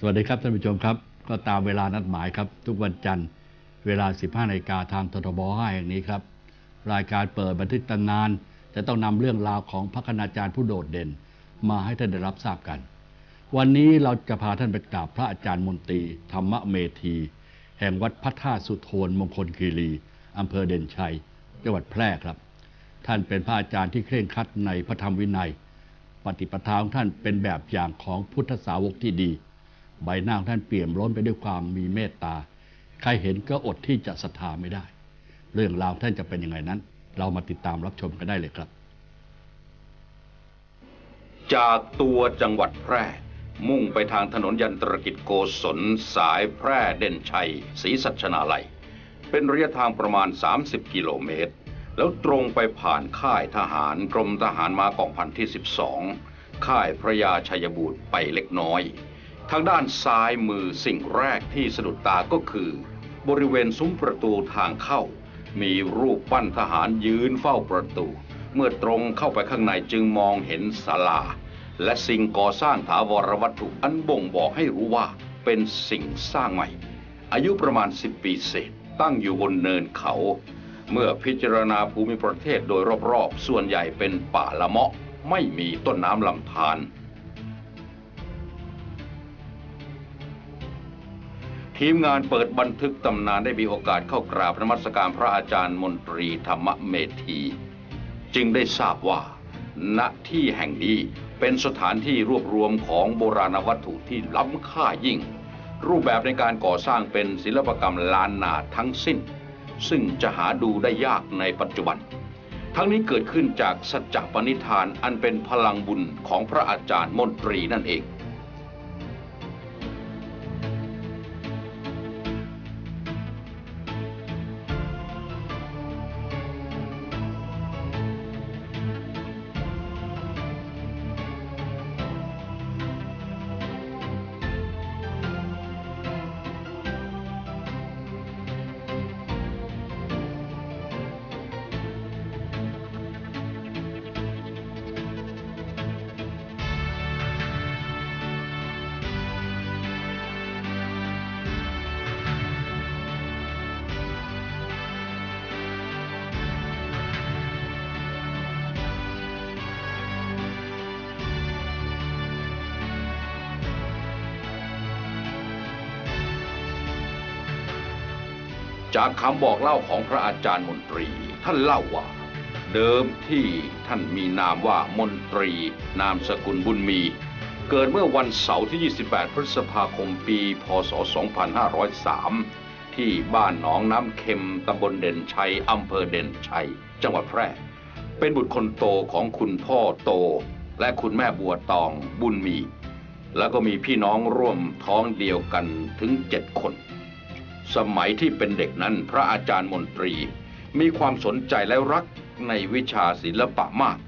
สวัสดีครับท่านผู้ชมครับ ก็ตามเวลานัดหมายครับ ทุกวันจันทร์เวลา 15นาฬิกาทางททบ5แห่งนี้ครับ รายการเปิดบันทึกตำนาน จะต้องนำเรื่องราวของพระคณาจารย์ผู้โดดเด่น มาให้ท่านได้รับทราบกัน วันนี้เราจะพาท่านไปกราบพระอาจารย์มนตรีธรรมเมธี แห่งวัดพระธาตุสุโธนมงคลคีรีอำเภอเด่นชัย จังหวัดแพร่ครับ ท่านเป็นพระอาจารย์ที่เคร่งครัดในพระธรรมวินัย ปฏิปทาของท่านเป็นแบบอย่างของพุทธสาวกที่ดี ใบหน้าของท่านเปี่ยมล้นไปด้วยความมีเมตตา ใครเห็นก็อดที่จะศรัทธาไม่ได้ เรื่องราวท่านจะเป็นยังไงนั้น เรามาติดตามรับชมกันได้เลยครับ จากตัวจังหวัดแพร่มุ่งไปทางถนนยันตรกิจโกศลสายแพร่เด่นชัยศรีสัชนาลัย เป็นระยะทางประมาณ 30 กิโลเมตร แล้วตรงไปผ่านค่ายทหารกรมทหารมากองพันที่ 12 ค่ายพระยาชัยบูตรไปเล็กน้อย ทางด้านซ้ายมือสิ่งแรกที่สะดุดตาก็คือ บริเวณซุ้มประตูทางเข้า มีรูปปั้นทหารยืนเฝ้าประตู เมื่อตรงเข้าไปข้างในจึงมองเห็นศาลา และสิ่งก่อสร้างถาวรวัตถุอันบ่งบอกให้รู้ว่าเป็นสิ่งสร้างใหม่ อายุประมาณ 10 ปีเศษ ตั้งอยู่บนเนินเขา เมื่อพิจารณาภูมิประเทศโดยรอบๆ ส่วนใหญ่เป็นป่าละเมาะ ไม่มีต้นน้ำลำธาร ทีมงานเปิดบันทึกตำนานได้มีโอกาสเข้ากราบนมัสการพระอาจารย์มนตรีธรรมเมธี จึงได้ทราบว่า ณที่แห่งนี้เป็นสถานที่รวบรวมของโบราณวัตถุที่ล้ำค่ายิ่ง รูปแบบในการก่อสร้างเป็นศิลปกรรมล้านนาทั้งสิ้น ซึ่งจะหาดูได้ยากในปัจจุบัน ทั้งนี้เกิดขึ้นจากสัจจปณิธานอันเป็นพลังบุญของพระอาจารย์มนตรีนั่นเอง จากคำบอกเล่าของพระอาจารย์มนตรี ท่านเล่าว่า เดิมที่ท่านมีนามว่ามนตรี นามสกุลบุญมี เกิดเมื่อวันเสาร์ที่ 28 พฤษภาคมปี พศ 2503 ที่บ้านหนองน้ำเค็มตำบลเด่นชัยอำเภอเด่นชัย จังหวัดแพร่ เป็นบุตรคนโตของคุณพ่อโต และคุณแม่บัวตองบุญมี แล้วก็มีพี่น้องร่วมท้องเดียวกันถึงเจ็ดคน สมัยที่เป็นเด็กนั้นพระอาจารย์มนตรี มีความสนใจและรักในวิชาศิลปะมาก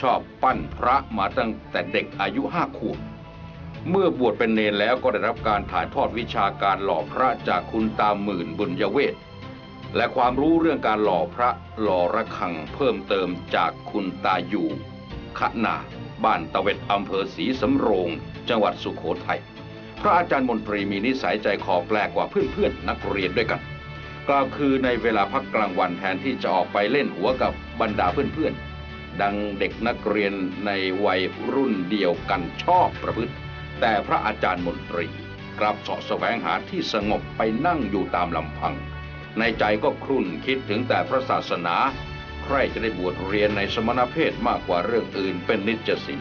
ชอบปั้นพระมาตั้งแต่เด็กอายุห้าขวบเมื่อบวชเป็นเนรแล้วก็ได้รับการถ่ายทอดวิชาการหล่อพระจากคุณตาหมื่นบุญยเวทและความรู้เรื่องการหล่อพระหล่อระฆังเพิ่มเติมจากคุณตาอยู่ขนาบ้านตะเวทอำเภอศรีสำโรง จังหวัดสุโขทัย ระอาจารย์มนตรีมีนิสัยใจคอแปลกกว่าเพื่อนๆนักเรียนด้วยกัน กล่าวคือในเวลาพักกลางวันแทนที่จะออกไปเล่นหัวกับบรรดาเพื่อนๆ ดังเด็กนักเรียนในวัยรุ่นเดียวกันชอบประพฤติ แต่พระอาจารย์มนตรีกลับเสาะแสวงหาที่สงบไปนั่งอยู่ตามลำพัง ในใจก็ครุ่นคิดถึงแต่พระศาสนา ใครจะได้บวชเรียนในสมณเพศมากกว่าเรื่องอื่นเป็นนิจสิน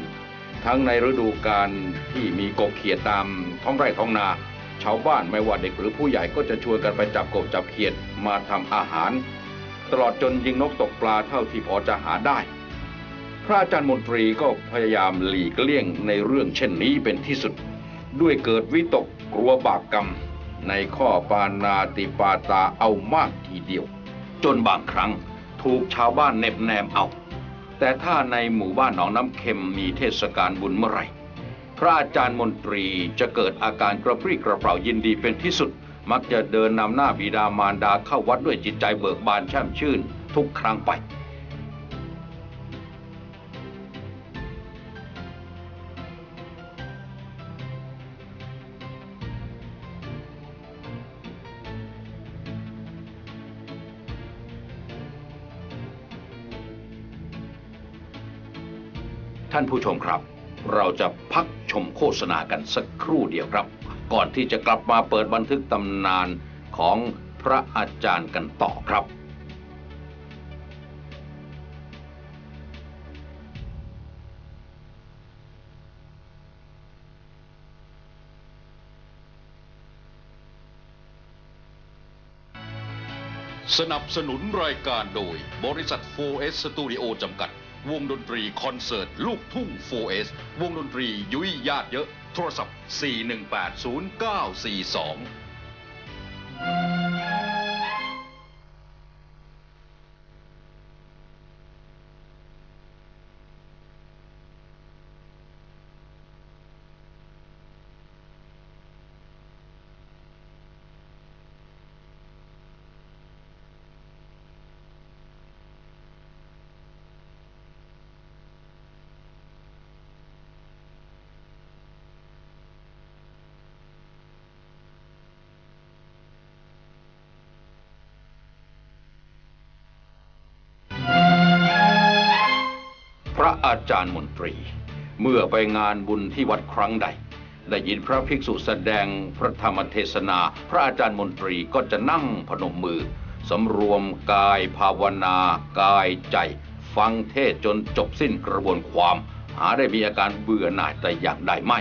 ทั้งในฤดูกาลที่มีกบเขียดตามท้องไร่ท้องนา ชาวบ้านไม่ว่าเด็กหรือผู้ใหญ่ก็จะชวนกันไปจับกบจับเขียดมาทำอาหาร ตลอดจนยิงนกตกปลาเท่าที่พอจะหาได้ พระอาจารย์มนตรีก็พยายามหลีกเลี่ยงในเรื่องเช่นนี้เป็นที่สุด ด้วยเกิดวิตกกลัวบาปกรรม ในข้อปานาติปาตาเอามากทีเดียว จนบางครั้งถูกชาวบ้านเน็บแนมเอา แต่ถ้าในหมู่บ้านหนองน้ำเค็มมีเทศกาลบุญเมื่อไหร่ พระอาจารย์มนตรีจะเกิดอาการกระปรี้กระเปร่ายินดีเป็นที่สุด มักจะเดินนำหน้าบิดามารดาเข้าวัดด้วยจิตใจเบิกบานแช่มชื่นทุกครั้งไป ท่านผู้ชมครับ เราจะพักชมโฆษณากันสักครู่เดียวครับ ก่อนที่จะกลับมาเปิดบันทึกตำนานของพระอาจารย์กันต่อครับสนับสนุนรายการโดย บริษัท 4S Studio จำกัด วงดนตรีคอนเสิร์ต ลูกทุ่ง 4S วงดนตรียุ้ยญาติเยอะ โทรศัพท์ 4180942 อาจารย์มนตรี เมื่อไปงานบุญที่วัดครั้งใด ได้ยินพระภิกษุแสดงพระธรรมเทศนา พระอาจารย์มนตรีก็จะนั่งพนมมือสำรวมกายภาวนา กายใจ ฟังเทศจนจบสิ้นกระบวนความ หาได้มีอาการเบื่อหน่ายแต่อย่างใดไม่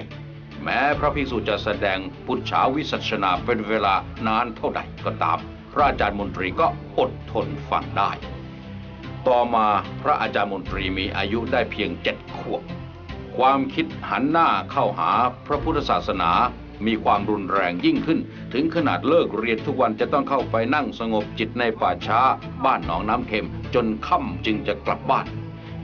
แม้พระภิกษุจะแสดงพุทธาวิสัชนาเป็นเวลานานเท่าใดก็ตาม พระอาจารย์มนตรีก็อดทนฟังได้ ต่อมาพระอาจารย์มนตรีมีอายุได้เพียงเจ็ดขวบ ความคิดหันหน้าเข้าหาพระพุทธศาสนา มีความรุนแรงยิ่งขึ้น ถึงขนาดเลิกเรียนทุกวันจะต้องเข้าไปนั่งสงบจิตในป่าช้า บ้านหนองน้ำเค็ม จนค่ำจึงจะกลับบ้าน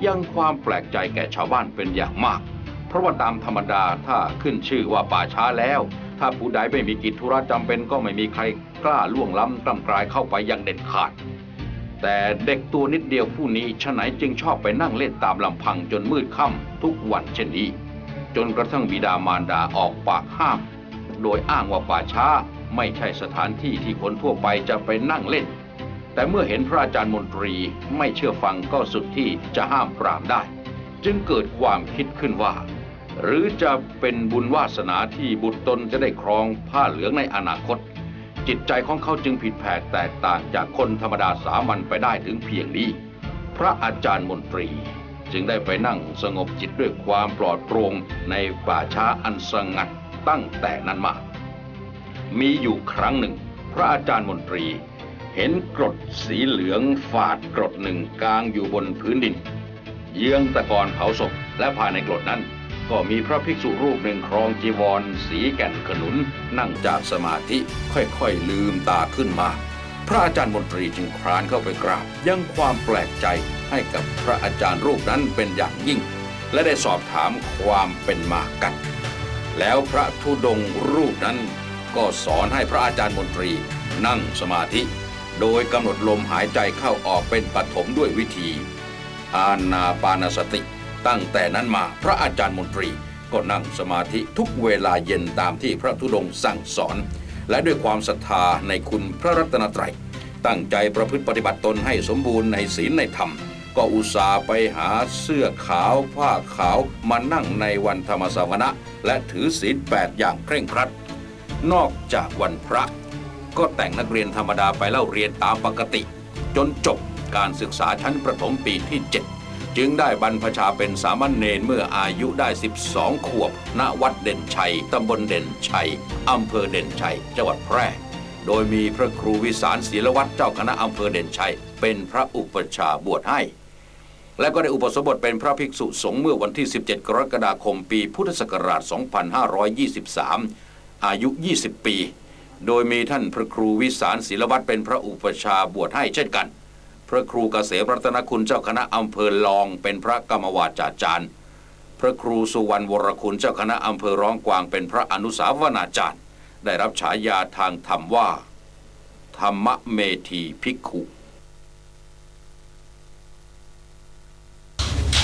ยังความแปลกใจแก่ชาวบ้านเป็นอย่างมาก เพราะว่าตามธรรมดาถ้าขึ้นชื่อว่าป่าช้าแล้ว ถ้าผู้ใดไม่มีกิจธุระจำเป็นก็ไม่มีใครกล้าล่วงล้ำกล้ำกลายเข้าไปอย่างเด็ดขาด แต่เด็กตัวนิดเดียวผู้นี้ฉะไหนจึงชอบไปนั่งเล่นตามลำพังจนมืดค่ำทุกวันเช่นนี้ จนกระทั่งบิดามารดาออกปากห้าม โดยอ้างว่าป่าช้าไม่ใช่สถานที่ที่คนทั่วไปจะไปนั่งเล่น แต่เมื่อเห็นพระอาจารย์มนตรีไม่เชื่อฟังก็สุดที่จะห้ามปรามได้ จึงเกิดความคิดขึ้นว่า หรือจะเป็นบุญวาสนาที่บุตรตนจะได้ครองผ้าเหลืองในอนาคต จิตใจของเขาจึงผิดแผกแตกต่างจากคนธรรมดาสามัญไปได้ถึงเพียงนี้ พระอาจารย์มนตรีจึงได้ไปนั่งสงบจิตด้วยความปลอดโปร่งในป่าช้าอันสงัดตั้งแต่นั้นมา มีอยู่ครั้งหนึ่ง พระอาจารย์มนตรี เห็นกรดสีเหลืองฝาดกรดหนึ่งกลางอยู่บนพื้นดิน เยื้องตะกอนเผาศพและภายในกรดนั้น ก็มีพระภิกษุรูปหนึ่งครองจีวร สีแก่นขนุน นั่งจากสมาธิค่อยๆลืมตาขึ้นมา พระอาจารย์มนตรีจึงครานเข้าไปกราบยังความแปลกใจให้กับพระอาจารย์รูปนั้นเป็นอย่างยิ่ง และได้สอบถามความเป็นมากัน แล้วพระธุดงรูปนั้น ก็สอนให้พระอาจารย์มนตรีนั่งสมาธิ โดยกำหนดลมหายใจเข้าออกเป็นปฐมด้วยวิธี อานาปานสติ ตั้งแต่นั้นมาพระอาจารย์มนตรี ก็นั่งสมาธิทุกเวลาเย็นตามที่พระธุดงค์สั่งสอน และด้วยความศรัทธาในคุณพระรัตนตรัย ตั้งใจประพฤติปฏิบัติตนให้สมบูรณ์ในศีลในธรรม ก็อุตส่าห์ไปหาเสื้อขาวผ้าขาวมานั่งในวันธรรมสวนะ และถือศีลแปดอย่างเคร่งครัด นอกจากวันพระก็แต่งนักเรียนธรรมดาไปเล่าเรียนตามปกติ จนจบการศึกษาชั้นประถมปีที่ 7 จึงได้บรรพชาเป็นสามเณรเมื่ออายุได้ 12 ขวบ ณ วัดเด่นชัย ตำบลเด่นชัย อำเภอเด่นชัย จังหวัดแพร่ โดยมีพระครูวิสารศิลวัตรเจ้าคณะอำเภอเด่นชัย เป็นพระอุปชฌาย์บวชให้ และก็ได้อุปสมบทเป็นพระภิกษุสงฆ์เมื่อวันที่ 17 กรกฎาคมปีพุทธศักราช 2523 อายุ 20 ปี โดยมีท่านพระครูวิสารศิลวัตรเป็นพระอุปชฌาย์บวชให้เช่นกัน พระครูเกษมรัตนคุณเจ้าคณะอำเภอลอง เป็นพระกรรมวาจาจารย์ พระครูสุวรรณวรคุณเจ้าคณะอำเภอร้องกวางเป็นพระอนุสาวนาจารย์ ได้รับฉายาทางธรรมว่า ธรรมเมธีภิกขุ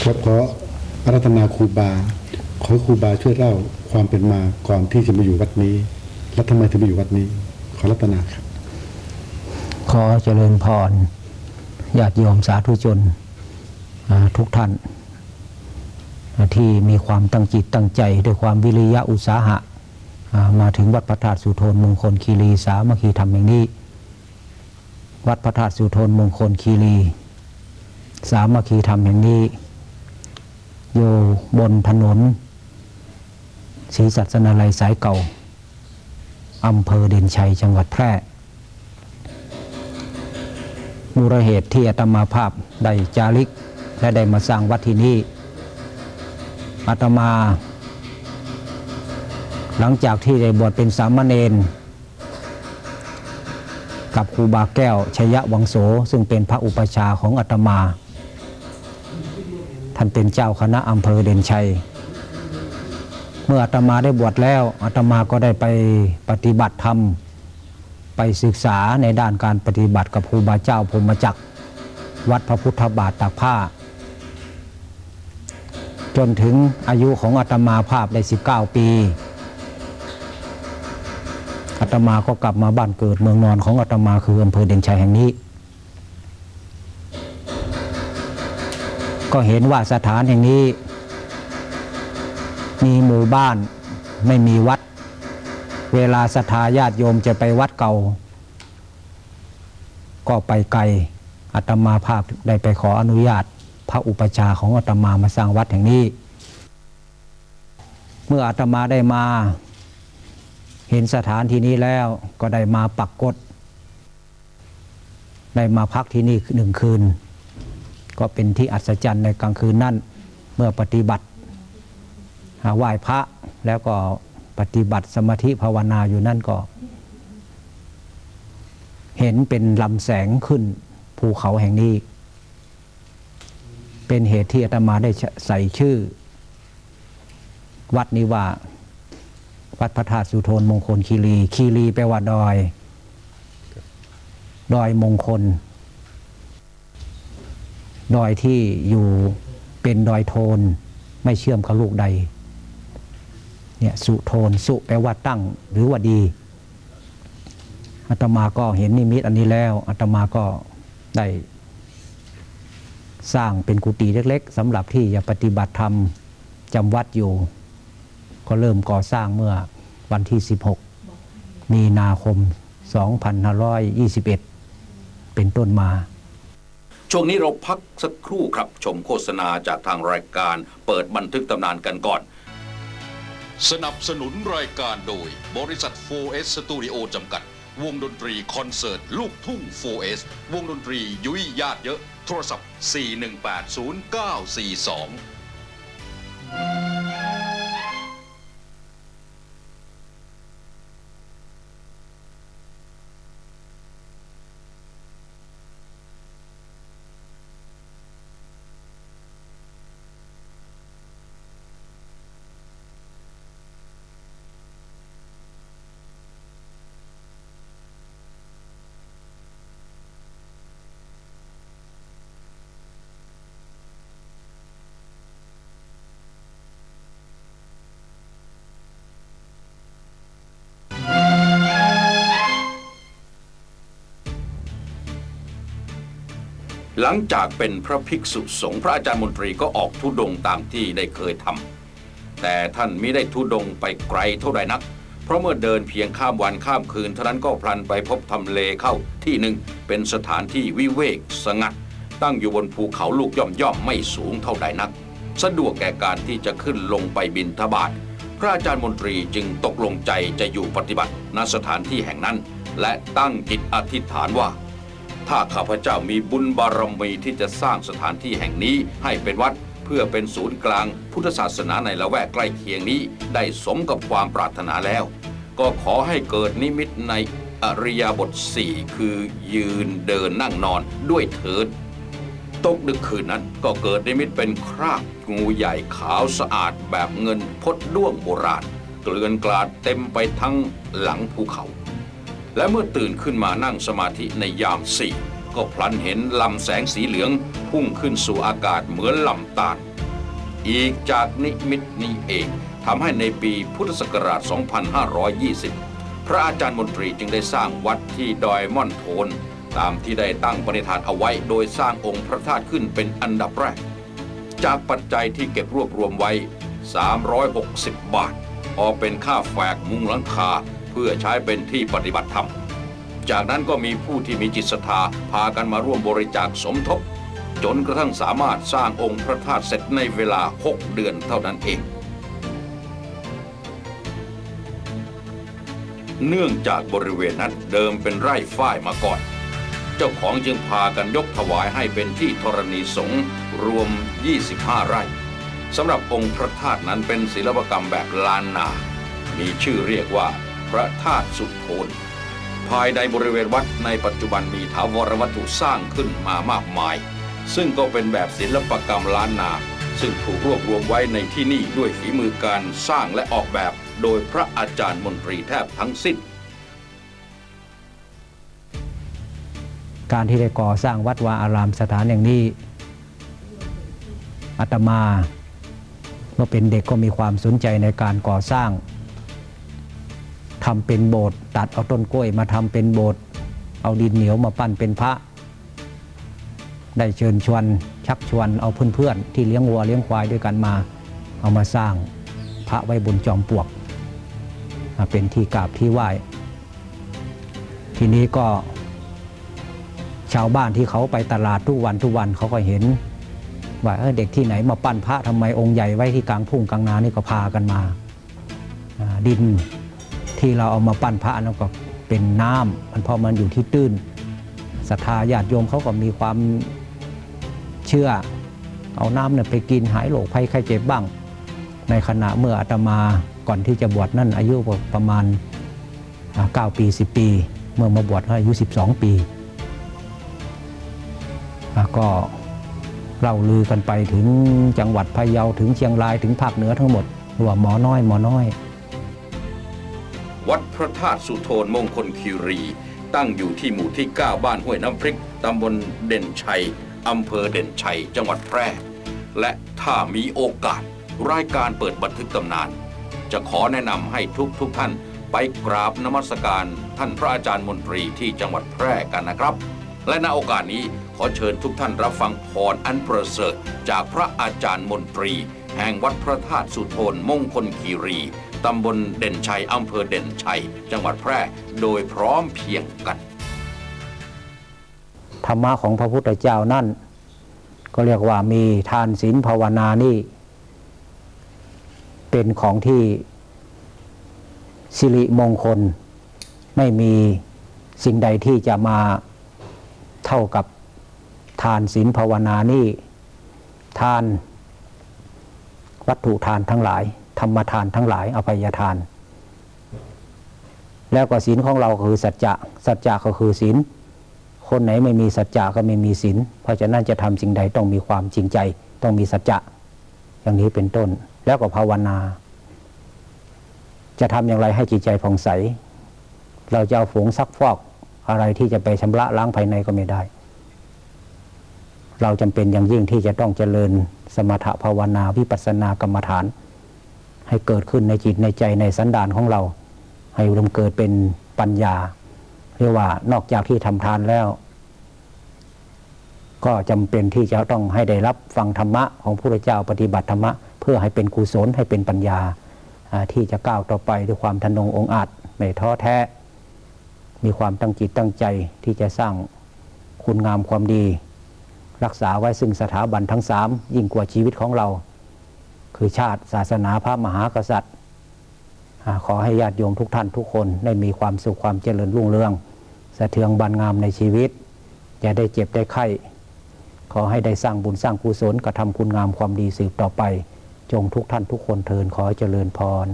ครับขออารัตนาครูบา ขอให้ครูบาช่วยเล่าความเป็นมาก่อนที่จะมาอยู่วัดนี้ และทำไมถึงมาอยู่วัดนี้ ขอรัตนาครับ ขอเจริญพร ญาติโยมสาธุชนทุกท่าน ที่มีความตั้งจิตตั้งใจด้วยความวิริยะอุตสาหะ มาถึงวัดพระธาตุสุโธนมงคลคีรีสามัคคีธรรมแห่งนี้ วัดพระธาตุสุโธนมงคลคีรีสามัคคีธรรมแห่งนี้ อยู่บนถนนศรีสัชนาลัยสายเก่าอำเภอเด่นชัยจังหวัดแพร่ มูลเหตุที่อาตมาภาพได้จาริก และได้มาสร้างวัดที่นี่อาตมา หลังจากที่ได้บวชเป็นสามเณรกับครูบาแก้วชยะวังโสซึ่งเป็นพระอุปชาของอาตมา ท่านเป็นเจ้าคณะอำเภอเด่นชัย เมื่ออาตมาได้บวชแล้วอาตมาก็ได้ไปปฏิบัติธรรม ไปศึกษาในด้านการปฏิบัติกับครูบาเจ้าพรมจักร วัดพระพุทธบาทตากผ้า จนถึงอายุของอาตมาภาพได้ 19 ปีอาตมาก็กลับมาบ้านเกิดเมืองนอนของอาตมาคืออำเภอเด่นชัยแห่งนี้ ก็เห็นว่าสถานแห่งนี้ มีหมู่บ้านไม่มีวัด เวลาศรัทธาญาติโยมจะไปวัดเก่า ก็ไปไกลอาตมาภาพได้ไปขออนุญาต พระอุปชาของอาตมามาสร้างวัดแห่งนี้ เมื่ออาตมาได้มา เห็นสถานที่นี้แล้วก็ได้มาปักกฎได้มาพักที่นี่หนึ่งคืน ก็เป็นที่อัศจรรย์ในกลางคืนนั่นเมื่อปฏิบัติหาไหว้พระแล้วก็ ปฏิบัติสมาธิภาวนาอยู่นั่นก็ เห็นเป็นลำแสงขึ้นภูเขาแห่งนี้ เป็นเหตุที่อาตมาได้ใส่ชื่อ วัดนี้ว่า วัดพระธาตุสุโธนมงคลคีรี คีรีแปลว่าดอย ดอยมงคล ดอยที่อยู่เป็นดอยโทนไม่เชื่อมกับลูกใด เนี่ยสุโทนสุแปลว่าตั้งหรือว่าดีอาตมาก็เห็นนิมิตอันนี้แล้วอาตมาก็ได้สร้างเป็นกุฏิเล็ก ๆสำหรับที่จะปฏิบัติธรรมจำวัดอยู่ ก็เริ่มก่อสร้างเมื่อวันที่ 16 มีนาคม 2521 เป็นต้นมา ช่วงนี้เราพักสักครู่ครับชมโฆษณาจากทางรายการเปิดบันทึกตำนานกันก่อน สนับสนุนรายการโดย บริษัท 4S Studio จำกัด วงดนตรีคอนเสิร์ต ลูกทุ่ง 4S วงดนตรียุ้ยญาติเยอะ โทรศัพท์ 4180942 หลังจากเป็นพระภิกษุสงฆ์พระอาจารย์มนตรีก็ออกทุดงตามที่ได้เคยทำแต่ท่านมิได้ทุดงไปไกลเท่าใดนัก เพราะเมื่อเดินเพียงข้ามวันข้ามคืนเท่านั้นก็พลันไปพบทำเลเข้าที่หนึ่งเป็นสถานที่วิเวกสงัด ตั้งอยู่บนภูเขาลูกย่อมย่อมๆไม่สูงเท่าใดนัก สะดวกแก่การที่จะขึ้นลงไปบินทบาทพระอาจารย์มนตรีจึงตกลงใจจะอยู่ปฏิบัติณสถานที่แห่งนั้น และตั้งจิตอธิษฐานว่า ถ้าข้าพเจ้ามีบุญบารมีที่จะสร้างสถานที่แห่งนี้ให้เป็นวัดเพื่อเป็นศูนย์กลางพุทธศาสนาในละแวกใกล้เคียงนี้ ได้สมกับความปรารถนาแล้ว ก็ขอให้เกิดนิมิตในอริยบทสี่คือยืนเดินนั่งนอนด้วยเถิดตกดึกคืนนั้นก็เกิดนิมิตเป็นคราบงูใหญ่ขาวสะอาดแบบเงินพดด้วงโบราณ เกลื่อนกลาดเต็มไปทั้งหลังภูเขา และเมื่อตื่นขึ้นมานั่งสมาธิในยามสี่ก็พลันเห็นลำแสงสีเหลืองพุ่งขึ้นสู่อากาศเหมือนลำตาล อีกจากนิมิตนี้เองทำให้ในปีพุทธศักราช 2520 พระอาจารย์มนตรีจึงได้สร้างวัดที่ดอยม่อนโทน ตามที่ได้ตั้งปณิธานเอาไว้ โดยสร้างองค์พระธาตุขึ้นเป็นอันดับแรก จากปัจจัยที่เก็บรวบรวมไว้ 360 บาทออเป็นค่าแฝกมุงหลังคา พื่อใช้เป็นที่ปฏิบัติธรรม จากนั้นก็มีผู้ที่มีจิตศรัทธาพากันมาร่วมบริจาคสมทบ จนกระทั่งสามารถสร้างองค์พระธาตุเสร็จในเวลา 6 เดือนเท่านั้นเอง เนื่องจากบริเวณนั้นเดิมเป็นไร่ฝ้ายมาก่อนเจ้าของจึงพากันยกถวายให้เป็นที่ธรณีสงฆ์รวม 25 ไร่สำหรับองค์พระธาตุนั้นเป็นศิลปกรรมแบบล้านนา มีชื่อเรียกว่า พระธาตุสุโธนภายในบริเวณวัดในปัจจุบันมีถาวรวัตถุสร้างขึ้นมามากมาย ซึ่งก็เป็นแบบศิลปกรรมล้านนา ซึ่งถูกรวบรวมไว้ในที่นี่ด้วยฝีมือการสร้างและออกแบบ โดยพระอาจารย์มนตรีแทบทั้งสิ้น การที่ได้ก่อสร้างวัดวาอารามสถานอย่างนี้อาตมาเมื่อเป็นเด็กก็มีความสนใจในการก่อสร้าง ทำเป็นโบสถ์ตัดเอาต้นกล้วยมาทำเป็นโบสถ์เอาดินเหนียวมาปั้นเป็นพระ ได้เชิญชวนชักชวนเอาเพื่อนๆที่เลี้ยงวัวเลี้ยงควายด้วยกันมา เอามาสร้างพระไว้บนจอมปลวก เป็นที่กราบที่ไหว้ทีนี้ก็ชาวบ้านที่เขาไปตลาดทุกวันทุกวันเขาก็เห็น ว่าเออเด็กที่ไหนมาปั้นพระทำไมองค์ใหญ่ไว้ที่กลางพุ่งกลางนานี่ก็พากันมาดิน ที่เราเอามาปั้นพระนั่นก็เป็นน้ำมันเพราะมันอยู่ที่ตื้นศรัทธาญาติโยมเขาก็มีความเชื่อ เอาน้ำเนี่ยไปกินหายโรคภัยไข้เจ็บบ้าง ในขณะเมื่ออาตมาก่อนที่จะบวชนั่นอายุประมาณอ่า9ปี 10 ปี เมื่อมาบวชอายุ 12 ปีก็เล่าลือกันไปถึงจังหวัดพะเยาถึงเชียงรายถึงภาคเหนือทั้งหมดว่าหมอน้อยหมอน้อย วัดพระธาตุสุโธนมงคลคีรี ตั้งอยู่ที่หมู่ที่ 9 บ้านห้วยน้ำพริกตำบลเด่นชัยอำเภอเด่นชัย จังหวัดแพร่ และถ้ามีโอกาส รายการเปิดบันทึกตำนาน จะขอแนะนำให้ทุกทุกท่านไปกราบนมัสการท่านพระอาจารย์มนตรีที่จังหวัดแพร่กันนะครับ และณโอกาสนี้ขอเชิญทุกท่านรับฟังพรอันประเสริฐจากพระอาจารย์มนตรี แห่งวัดพระธาตุสุโธนมงคลคีรี ตำบลเด่นชัยอำเภอเด่นชัย จังหวัดแพร่โดยพร้อมเพียงกัน ธรรมะของพระพุทธเจ้านั่น ก็เรียกว่ามีทานศีลภาวนานี่ เป็นของที่สิริมงคล ไม่มีสิ่งใดที่จะมาเท่ากับทานศีลภาวนานี่ ทานวัตถุทานทั้งหลาย ธรรมทานทั้งหลายอภัยทาน แล้วก็ศีลของเราคือสัจจะสัจจะก็คือศีลคนไหนไม่มีสัจจะก็ไม่มีศีลเพราะฉะนั้นจะทำสิ่งใดต้องมีความจริงใจ ต้องมีสัจจะอย่างนี้เป็นต้น แล้วก็ภาวนา จะทำอย่างไรให้จิตใจผ่องใส เราจะเอาผงซักฟอกอะไรที่จะไปชำระล้างภายในก็ไม่ได้ เราจำเป็นอย่างยิ่งที่จะต้องเจริญสมถภาวนาวิปัสสนากรรมฐาน ให้เกิดขึ้นในจิตในใจในสันดานของเรา ให้รวมเกิดเป็นปัญญา เรียกว่านอกจากที่ทำทานแล้ว ก็จำเป็นที่จะต้องให้ได้รับฟังธรรมะของพระพุทธเจ้าปฏิบัติธรรมะ เพื่อให้เป็นกุศลให้เป็นปัญญาที่จะก้าวต่อไปด้วยความทนงองอาจไม่ท้อแท้ มีความตั้งจิตตั้งใจที่จะสร้างคุณงามความดี รักษาไว้ซึ่งสถาบันทั้งสามยิ่งกว่าชีวิตของเรา คือชาติศาสนาพระมหากษัตริย์ ขอให้ญาติโยมทุกท่านทุกคนได้มีความสุขความเจริญรุ่งเรืองสะเทืองบันงามในชีวิตอย่าได้เจ็บได้ไข้ ขอให้ได้สร้างบุญสร้างกุศลกระทำคุณงามความดีสืบต่อไป จงทุกท่านทุกคนเทินขอเจริญพร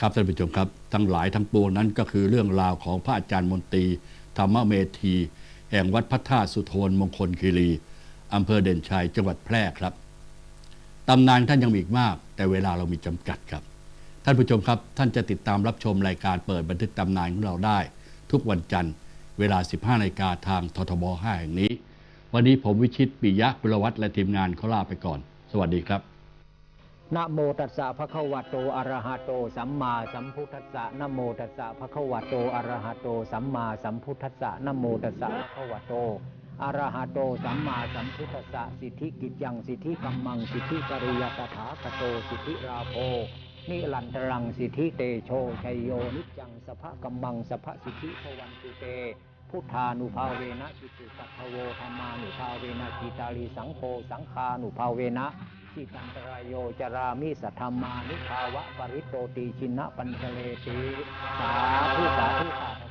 ครับท่านผู้ชมครับ ทั้งหลายทั้งปวงนั้นก็คือเรื่องราวของพระอาจารย์มนตรี ธรรมเมธี แห่งวัดพระธาตุสุโธนมงคลคีรีอำเภอเด่นชัยจังหวัดแพร่ครับตำนานท่านยังมีอีกมาก แต่เวลาเรามีจำกัดครับ ท่านผู้ชมครับท่านจะติดตามรับชมรายการเปิดบันทึกตำนานของเราได้ ทุกวันจันทร์ เวลา 15นาฬิกาทางททบ 5 แห่งนี้ วันนี้ผมวิชิตปิยะกุลวัฒน์และทีมงานขอลาไปก่อน สวัสดีครับ นะโมตัสสะภะคะวะโตอะระหะโต สัมมาสัมพุทธัสสะนะโมตัสสะภะคะวะโตอะระหะโต สัมมาสัมพุทธัสสะนะโมตัสสะภะคะวะโตอะระหะโต สัมมาสัมพุทธัสสะสิทธิกิจยังสิทธิกัมมังสิทธิจริยตถาคโตสิทธิราโภนิลันตรังสิทธิเตโชชัยโยนิจังสภะกัมมังสภะสิทธิภวันตุเตพุทธานุภาเวนะจิตุสัทโวธรรมานุภาเวนะจิตาลีสังโฆสังฆานุภาเวนะ จิตังตรายโยจรามิสัทธมานิภาวะปริโตติชินะปัญชเลติสาธุสาธุสาธุ